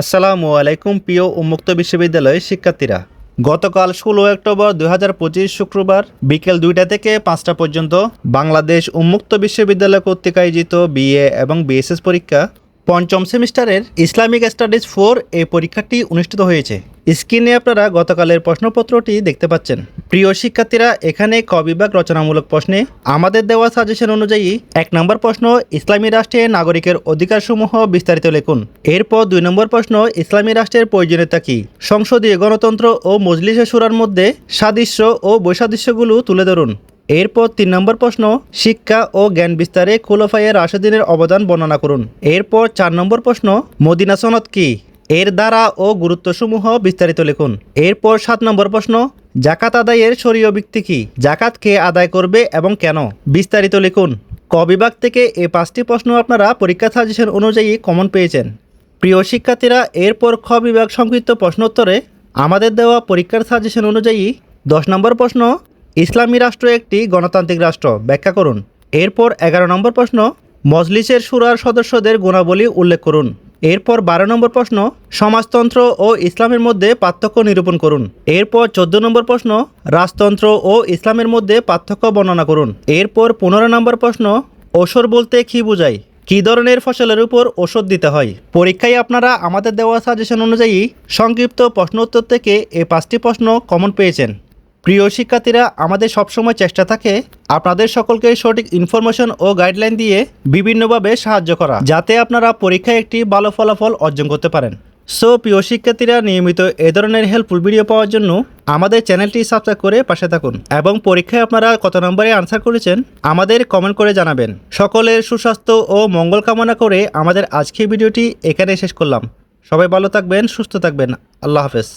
আসসালামু আলাইকুম, প্রিয় উন্মুক্ত বিশ্ববিদ্যালয়ের শিক্ষার্থীরা। গতকাল ষোলো অক্টোবর দুই শুক্রবার বিকেল দুইটা থেকে পাঁচটা পর্যন্ত বাংলাদেশ উন্মুক্ত বিশ্ববিদ্যালয় কর্তৃক আয়োজিত বিএ এবং বিএসএস পরীক্ষা পঞ্চম সেমিস্টারের ইসলামিক স্টাডিজ ফোর এই পরীক্ষাটি অনুষ্ঠিত হয়েছে। স্ক্রিনে আপনারা গতকালের প্রশ্নপত্রটি দেখতে পাচ্ছেন। প্রিয় শিক্ষার্থীরা, এখানে ক বিভাগ রচনামূলক প্রশ্নে আমাদের দেওয়া সাজেশন অনুযায়ী এক নম্বর প্রশ্ন ইসলামী রাষ্ট্রে নাগরিকের অধিকারসমূহ বিস্তারিত লিখুন। এরপর দুই নম্বর প্রশ্ন ইসলামী রাষ্ট্রের প্রয়োজনীয়তা কী? সংসদীয় গণতন্ত্র ও মজলিসে সুরার মধ্যে সাদৃশ্য ও বৈসাদৃশ্যগুলো তুলে ধরুন। এরপর তিন নম্বর প্রশ্ন শিক্ষা ও জ্ঞান বিস্তারে খোলাফায়ের রাশেদিনের অবদান বর্ণনা করুন। এরপর চার নম্বর প্রশ্ন মদিনা সনদ কি? এর দ্বারা ও গুরুত্বসমূহ বিস্তারিত লিখুন। এরপর সাত নম্বর প্রশ্ন জাকাত আদায়ের শরীয় ব্যক্তি কি? জাকাত কে আদায় করবে এবং কেন? বিস্তারিত লিখুন। ক বিভাগ থেকে এই পাঁচটি প্রশ্ন আপনারা পরীক্ষা সাজেশন অনুযায়ী কমন পেয়েছেন। প্রিয় শিক্ষার্থীরা, এরপর খ বিভাগ সংক্ষিপ্ত প্রশ্নোত্তরে আমাদের দেওয়া পরীক্ষার সাজেশন অনুযায়ী দশ নম্বর প্রশ্ন, ইসলামী রাষ্ট্র একটি গণতান্ত্রিক রাষ্ট্র, ব্যাখ্যা করুন। এরপর এগারো নম্বর প্রশ্ন, মজলিসের সুরার সদস্যদের গুণাবলী উল্লেখ করুন। এরপর বারো নম্বর প্রশ্ন, সমাজতন্ত্র ও ইসলামের মধ্যে পার্থক্য নিরূপণ করুন। এরপর চোদ্দ নম্বর প্রশ্ন, রাজতন্ত্র ও ইসলামের মধ্যে পার্থক্য বর্ণনা করুন। এরপর পনেরো নম্বর প্রশ্ন ওসর বলতে কী বোঝায়? কী ধরনের ফসলের উপর ওষুধ দিতে হয়? পরীক্ষায় আপনারা আমাদের দেওয়া সাজেশন অনুযায়ী সংক্ষিপ্ত প্রশ্ন উত্তর থেকে এই পাঁচটি প্রশ্ন কমন পেয়েছেন। প্রিয় শিক্ষার্থীরা, আমাদের সবসময় চেষ্টা থাকে আপনাদের সকলকে সঠিক ইনফরমেশন ও গাইডলাইন দিয়ে বিভিন্নভাবে সাহায্য করা, যাতে আপনারা পরীক্ষায় একটি ভালো ফলাফল অর্জন করতে পারেন। সো প্রিয় শিক্ষার্থীরা, নিয়মিত এ ধরনের হেল্পফুল ভিডিও পাওয়ার জন্য আমাদের চ্যানেলটি সাবস্ক্রাইব করে পাশে থাকুন এবং পরীক্ষায় আপনারা কত নম্বরে আনসার করেছেন আমাদের কমেন্ট করে জানাবেন। সকলের সুস্বাস্থ্য ও মঙ্গল কামনা করে আমাদের আজকের ভিডিওটি এখানে শেষ করলাম। সবাই ভালো থাকবেন, সুস্থ থাকবেন। আল্লাহ হাফেজ।